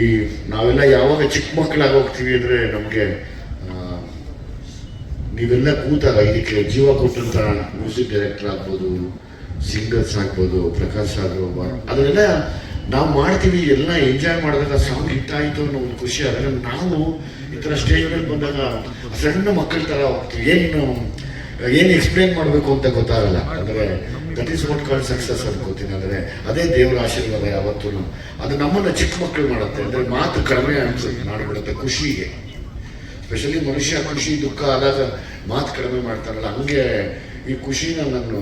ಈ ನಾವೆಲ್ಲ ಯಾವಾಗ ಚಿಕ್ಕ ಮಕ್ಕಳಾಗಿ ಹೋಗ್ತೀವಿ ಅಂದರೆ ನಮಗೆ ನೀವೆಲ್ಲ ಕೂತಾಗ ಇದಕ್ಕೆ ಜೀವ ಕೊಟ್ಟಂತ ಮ್ಯೂಸಿಕ್ ಡೈರೆಕ್ಟರ್ ಆಗ್ಬೋದು, ಸಿಂಗರ್ಸ್ ಆಗ್ಬೋದು, ಪ್ರಕಾಶ್ ಆಗ್ಬೋದು ಅದನ್ನೆಲ್ಲ ನಾವು ಮಾಡ್ತೀವಿ, ಎಲ್ಲ ಎಂಜಾಯ್ ಮಾಡಿದಾಗ ಸಾಂಗ್ ಹಿಟ್ ಆಯಿತು ಅನ್ನೋ ಒಂದು ಖುಷಿ ಆದರೆ ನಾವು ಈ ಥರ ಸ್ಟೇಜ್ ಮೇಲೆ ಬಂದಾಗ ಸಣ್ಣ ಮಕ್ಕಳ ಥರ ಹೋಗ್ತೀವಿ. ಏನು ಏನು ಎಕ್ಸ್ಪ್ಲೇನ್ ಮಾಡಬೇಕು ಅಂತ ಗೊತ್ತಾಗಲ್ಲ. ಅಂದರೆ ಈಸ್ ವಾಟ್ ಕಾಲ್ ಸಕ್ಸಸ್ ಅನ್ಕೋತೀನಿ ಅಂದರೆ ಅದೇ ದೇವರ ಆಶೀರ್ವಾದ ಯಾವತ್ತೂ ಅದು ನಮ್ಮನ್ನು ಚಿಕ್ಕ ಮಕ್ಕಳು ಮಾಡುತ್ತೆ. ಅಂದರೆ ಮಾತು ಕಡಿಮೆ ಅನ್ಸುತ್ತೆ, ಮಾಡಿಬಿಡುತ್ತೆ ಖುಷಿಗೆ. ಸ್ಪೆಷಲಿ ಮನುಷ್ಯ ಖುಷಿ, ದುಃಖ ಆದಾಗ ಮಾತು ಕಡಿಮೆ ಮಾಡ್ತಾರಲ್ಲ, ಹಂಗೆ ಈ ಖುಷಿನ ನಾನು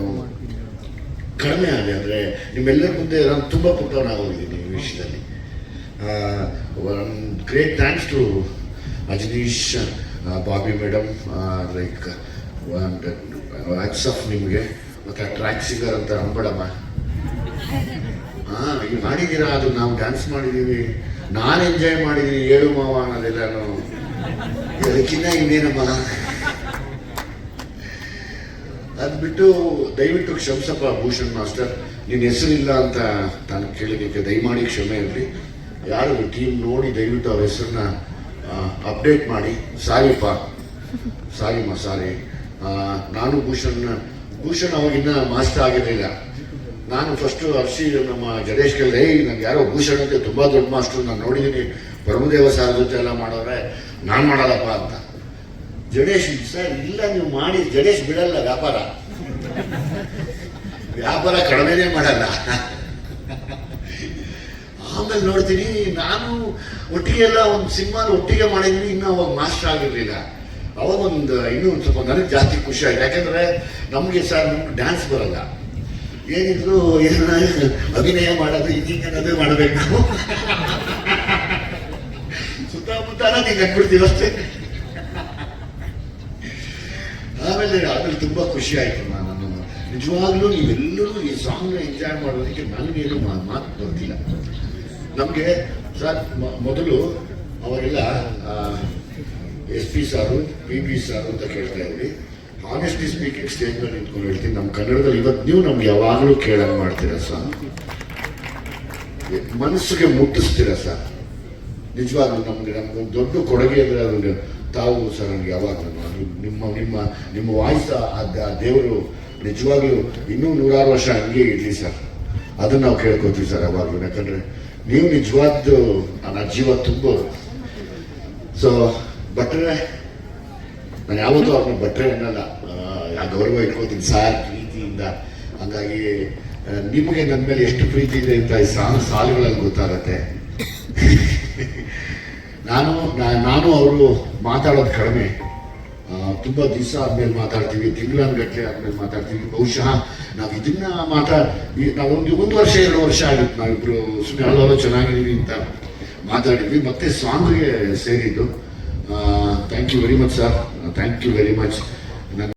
ಕಡಿಮೆ ಆಗಿದೆ ಅಂದರೆ ನಿಮ್ಮೆಲ್ಲರ ಮುಂದೆ ನಾನು ತುಂಬ ಪುಟ್ಟವನಾಗೋಗಿದ್ದೀನಿ ಈ ವಿಷಯದಲ್ಲಿ. Great thanks to Ajaneesh Bobby madam like hats off ನಿಮಗೆ. ಮತ್ತು ಆ ಟ್ರ್ಯಾಕ್ ಸಿಂಗರ್ ಅಂತ ಅಂಬಳಮ್ಮ. ಹಾಂ ಈಗ ಮಾಡಿದ್ದೀರಾ? ಅದು ನಾವು ಡ್ಯಾನ್ಸ್ ಮಾಡಿದ್ದೀವಿ. ನಾನು ಎಂಜಾಯ್ ಮಾಡಿದೀನಿ ಏಳು ಮಾವ ಅನ್ನೋದೆಲ್ಲನೂ ಅದಕ್ಕಿಂತ ಇನ್ನೇನಮ್ಮ? ಅದು ಬಿಟ್ಟು ದಯವಿಟ್ಟು ಕ್ಷಮಿಸಪ್ಪ, ಭೂಷಣ್ ಮಾಸ್ಟರ್. ನಿನ್ನ ಹೆಸರಿಲ್ಲ ಅಂತ ನಾನು ಕೇಳಿದ್ದಕ್ಕೆ ದಯಮಾಡಿ ಕ್ಷಮೆ ಇರಲಿ. ಯಾರು ಟೀಮ್ ನೋಡಿ ದಯವಿಟ್ಟು ಅವ್ರ ಹೆಸರನ್ನ ಅಪ್ಡೇಟ್ ಮಾಡಿ. ಸಾರಿಪ್ಪ. ಸಾರಿಮ್ಮ, ಸಾರಿ. ನಾನು ಭೂಷಣ್ ಭೂಷಣ್ ಅವಾಗಿನ್ನ ಮಾಸ್ಟರ್ ಆಗಿರಲಿಲ್ಲ ನಾನು ಫಸ್ಟು ಅರ್ಸಿ ನಮ್ಮ ಜಡೇಶ್ ಏಯ್, ನಂಗೆ ಯಾರೋ ಭೂಷಣ ಅಂತ ತುಂಬ ದೊಡ್ಡ ಮಾಸ್ಟರ್ ನಾನು ನೋಡಿದ್ದೀನಿ ಬ್ರಹ್ಮದೇವ ಸಾರ್ ಜೊತೆ ಎಲ್ಲ ಮಾಡೋರೆ, ನಾನು ಮಾಡಲ್ಲಪ್ಪ ಅಂತ. ಜಡೇಶ್, ಸರ್, ಇಲ್ಲ, ನೀವು ಮಾಡಿ, ಜಡೇಶ್ ಬಿಡಲ್ಲ ವ್ಯಾಪಾರ. ವ್ಯಾಪಾರ ಕಡಿಮೆನೇ ಮಾಡಲ್ಲ. ಆಮೇಲೆ ನೋಡ್ತೀನಿ, ನಾನು ಒಟ್ಟಿಗೆ ಎಲ್ಲ ಒಂದು ಸಿನಿಮಾ ಒಟ್ಟಿಗೆ ಮಾಡಿದ್ವಿ ಇನ್ನೂ ಅವಾಗ ಮಾಸ್ಟರ್ ಆಗಿರಲಿಲ್ಲ. ಅವಾಗ ಒಂದು ಇನ್ನೂ ಒಂದು ಸ್ವಲ್ಪ ನನಗೆ ಜಾಸ್ತಿ ಖುಷಿ ಆಯ್ತು. ಯಾಕೆಂದರೆ ನಮಗೆ ಸರ್ ನಮ್ಗೆ ಡ್ಯಾನ್ಸ್ ಬರಲ್ಲ. ಏನಿದ್ರು ಏನ ಅಭಿನಯ ಮಾಡೋದು ಅನ್ನೋದೇ ಮಾಡಬೇಕು. ಸುತ್ತಮುತ್ತ ನೀವು ಹಾಕ್ಬಿಡ್ತೀವಿ ಅಷ್ಟೇ. ಆಮೇಲೆ ಅದ್ರಲ್ಲಿ ತುಂಬ ಖುಷಿ ಆಯಿತು ನಾನು. ನಿಜವಾಗ್ಲೂ ನೀವೆಲ್ಲರೂ ಈ ಸಾಂಗ್ನ ಎಂಜಾಯ್ ಮಾಡೋದಕ್ಕೆ ನನಗೇನು ಮಾತು ಬರ್ತಿಲ್ಲ ನಮಗೆ ಸರ್ ಮೊದಲು ಅವರೆಲ್ಲ S P sir P B sir ಅಂತ ಕೇಳ್ತಾ ಇದ್ವಿ. ಆನೆಸ್ಟ್ಲಿ ಸ್ಪೀಕಿಂಗ್ ಸ್ಟೇಜ್ ಮೇಲೆ ನಿಂತ್ಕೊಂಡು ಹೇಳ್ತೀನಿ ನಮ್ಮ ಕನ್ನಡದಲ್ಲಿ ಇವತ್ತು ನೀವು ನಮ್ಗೆ ಯಾವಾಗಲೂ ಕೇಳಂಗ್ ಮಾಡ್ತೀರಾ ಸರ್? ಮನಸ್ಸಿಗೆ ಮುಟ್ಟಿಸ್ತೀರಾ ಸರ್? ನಿಜವಾಗ್ಲೂ ನಮ್ಗೆ ನಮ್ಗೊಂದು ದೊಡ್ಡ ಕೊಡುಗೆ ಅಂದರೆ ಅದನ್ನು ತಾವು ಸರ್ ನನಗೆ ಯಾವಾಗಲೂ ನಿಮ್ಮ ನಿಮ್ಮ ನಿಮ್ಮ ವಾಯ್ಸ್ ಆ ದೇವರು ನಿಜವಾಗ್ಲೂ ಇನ್ನೂ ನೂರಾರು ವರ್ಷ ಹಂಗೆ ಇರಲಿ ಸರ್. ಅದನ್ನು ನಾವು ಕೇಳ್ಕೊತೀವಿ ಸರ್ ಯಾವಾಗಲೂ. ಯಾಕಂದರೆ ನೀವು ನಿಜವಾದ್ದು ನನ್ನ ಜೀವ ತುಂಬ. ಸೊ ಭಟ್ರೆ, ನಾನು ಯಾವತ್ತೂ ಅವ್ರನ್ನ ಭಟ್ರೆ ಅನ್ನಲ್ಲ. ಆ ಗೌರವ ಇಟ್ಕೋತೀನಿ ಸಾರ್ ಪ್ರೀತಿಯಿಂದ. ಹಂಗಾಗಿ ನಿಮಗೆ ನನ್ನ ಮೇಲೆ ಎಷ್ಟು ಪ್ರೀತಿ ಇದೆ ಅಂತ ಈ ಸಾಲು ಸಾಲುಗಳಲ್ಲಿ ಗೊತ್ತಾಗತ್ತೆ. ನಾನು ನಾನು ಅವರು ಮಾತಾಡೋದು ಕಡಿಮೆ. ತುಂಬ ದಿವಸ ಆದ್ಮೇಲೆ ಮಾತಾಡ್ತೀವಿ ತಿಂಗಳಾನುಗಟ್ಟಲೆ ಆದ್ಮೇಲೆ ಮಾತಾಡ್ತೀವಿ. ಬಹುಶಃ ನಾವು ಇದನ್ನ ಮಾತಾ ನಾವೊಂದು ಒಂದು ವರ್ಷ, ಎರಡು ವರ್ಷ ಆಗಿತ್ತು. ನಾವಿಬ್ರು ಸುಮ್ಮನೆ ಹಲವಾರು ಚೆನ್ನಾಗಿದ್ದೀವಿ ಅಂತ ಮಾತಾಡಿದ್ವಿ. ಮತ್ತೆ ಸಾಂಗ್ಗೆ ಸೇರಿದ್ದು. thank you very much, sir. thank you very much.